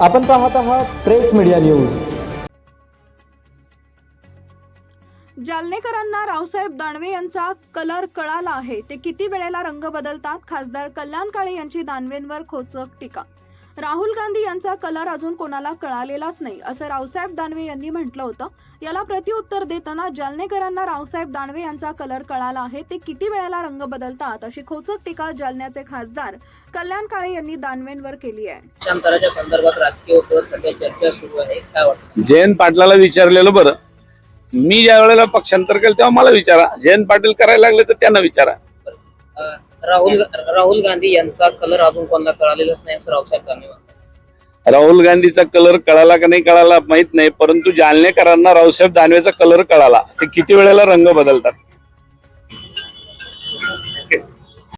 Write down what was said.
आपण पाहत आहात प्रेस मीडिया न्यूज. जालनेकरांना रावसाहेब दानवे यांचा कलर कळाला आहे. ते किती वेळेला रंग बदलतात? खासदार कल्याण काळे यांची दानवेंवर खोचक टीका राहुल गांधी यांचा कलर अजून कोणाला कळालेलाच नाही असं रावसाहेब दानवे यांनी म्हटलं होतं. याला प्रत्युत्तर देताना जालनेकरांना रावसाहेब दानवे यांचा कलर कळाला आहे ते किती वेळेला रंग बदलतात अशी खोचक टीका जालन्याचे खासदार कल्याण काळे यांनी दानवेंवर केली आहे. पक्षांतराच्या संदर्भात राजकीय वर्तुळात सध्या चर्चा सुरू आहे काय वाटतं? जयंत पाटलाला विचारलेलं बरं. मी ज्या वेळेला पक्षांतर केलं तेव्हा मला विचारा. जयंत पाटील करायला लागले तर त्यांना विचारा. राहुल राहुल गांधी यांचा कलर अजून कोणाला कळालेलाच नाही असं रावसाहेब दानवे राहुल गांधीचा कलर कळाला का नाही कळाला माहीत नाही परंतु जालनेकरांना रावसाहेब दानवेचा कलर कळाला. ते किती वेळेला रंग बदलतात?